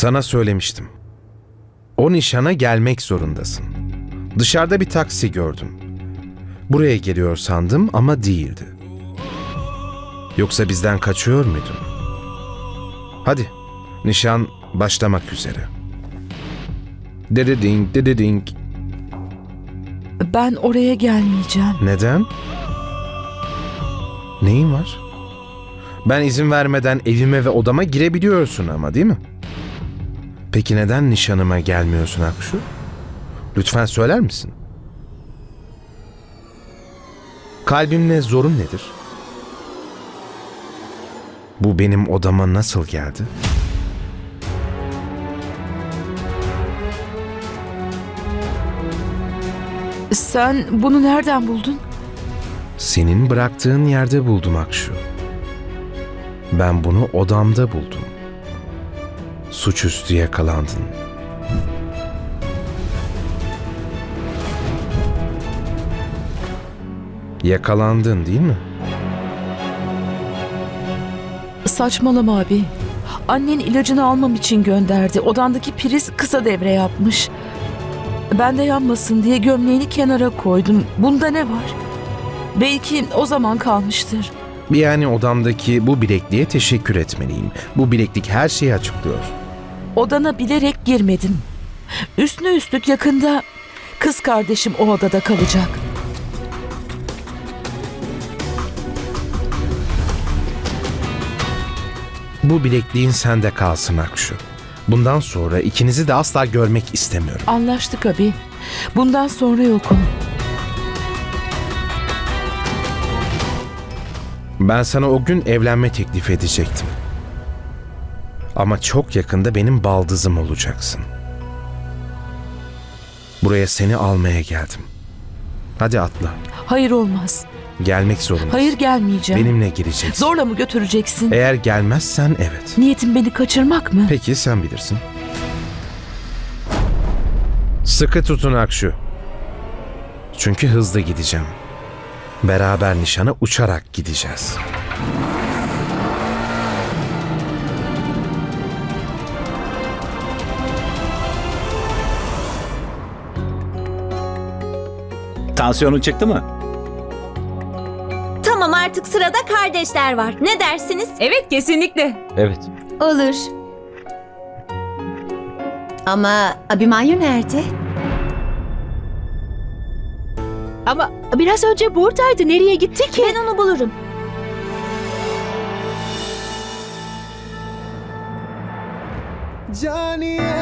Sana söylemiştim. O nişana gelmek zorundasın. Dışarıda bir taksi gördüm. Buraya geliyor sandım ama değildi. Yoksa bizden kaçıyor muydun? Hadi, nişan başlamak üzere. Dediding, dediding. Ben oraya gelmeyeceğim. Neden? Neyin var? Ben izin vermeden evime ve odama girebiliyorsun ama değil mi? Peki neden nişanıma gelmiyorsun Akşu? Lütfen söyler misin? Kalbimle zorun nedir? Bu benim odama nasıl geldi? Sen bunu nereden buldun? Senin bıraktığın yerde buldum Akşu. Ben bunu odamda buldum. Suçüstü yakalandın. Yakalandın değil mi? Saçmalama abi. Annen ilacını almam için gönderdi. Odandaki priz kısa devre yapmış. Ben de yanmasın diye gömleğini kenara koydum. Bunda ne var? Belki o zaman kalmıştır. Yani odamdaki bu bilekliğe teşekkür etmeliyim. Bu bileklik her şeyi açıklıyor. Odana bilerek girmedim. Üstüne üstlük yakında kız kardeşim o odada kalacak. Bu bilekliğin sende kalsın Akşu. Bundan sonra ikinizi de asla görmek istemiyorum. Anlaştık abi. Bundan sonra yokum. Ben sana o gün evlenme teklif edecektim. Ama çok yakında benim baldızım olacaksın. Buraya seni almaya geldim. Hadi atla. Hayır olmaz. Gelmek zorundasın. Hayır gelmeyeceğim. Benimle gireceksin. Zorla mı götüreceksin? Eğer gelmezsen evet. Niyetin beni kaçırmak mı? Peki sen bilirsin. Sıkı tutun Akşu. Çünkü hızlı gideceğim. Beraber nişana uçarak gideceğiz. Tansiyonu çıktı mı? Tamam artık sırada kardeşler var. Ne dersiniz? Evet kesinlikle. Evet. Olur. Ama Abimanyu nerede? Ama biraz önce buradaydı. Nereye gitti ki? Ben onu bulurum. तूने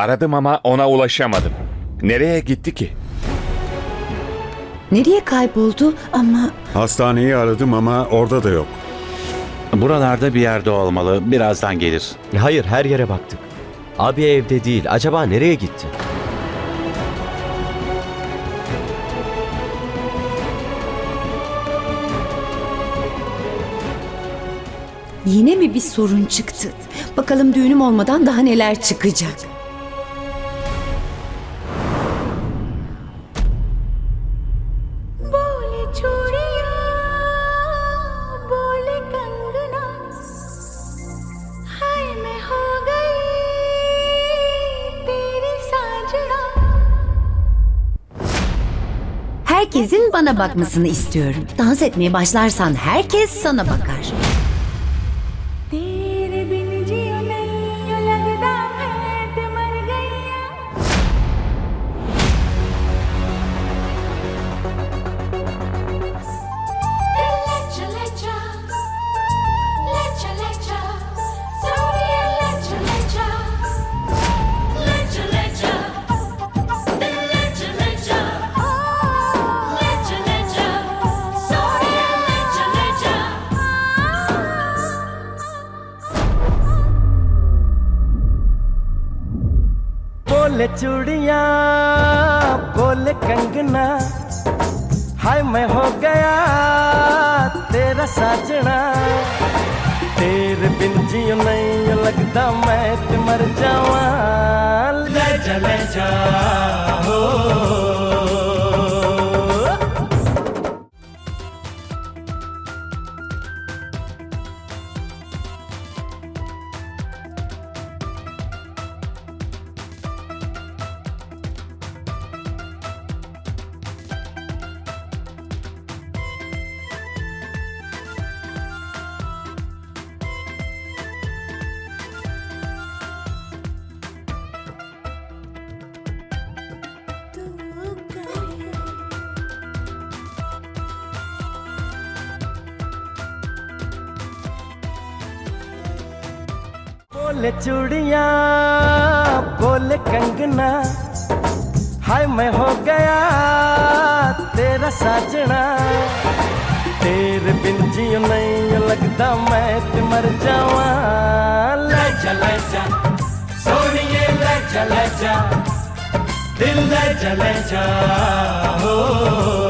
Aradım ama ona ulaşamadım. Nereye gitti ki? Nereye kayboldu ama Hastaneyi aradım ama orada da yok. Buralarda bir yerde olmalı. Birazdan gelir. Hayır her yere baktık. Abi evde değil. Acaba nereye gitti? yine mi bir sorun çıktı? Bakalım düğünüm olmadan daha neler çıkacak. Herkesin bana bakmasını istiyorum. Dans etmeye başlarsan herkes sana bakar. ਬੋਲ ਚੂੜੀਆਂ, ਬੋਲ ਕੰਗਨਾ ਹਾਏ, ਮੈਂ ਹੋ ਗਿਆ ਤੇਰਾ ਸਾਜਣਾ। ਤੇਰ ਬਿਨ ਜੀਉ ਨਹੀਂ ਲੱਗਦਾ, ਮੈਂ ਤੇ ਮਰ ਜਾਵਾਂ। ਲੈ ਜਾ ਲੈ ਜਾ, ਹੋ। बोले चूड़िया, बोले कंगना। हाय, मैं हो गया तेरा साजना। तेरे बिन जियो नहीं लगता, मैं ते मर जावा ले जा ले जा, सोनिए, ले जा ले जा। दिल, ले जा ले जा, हो।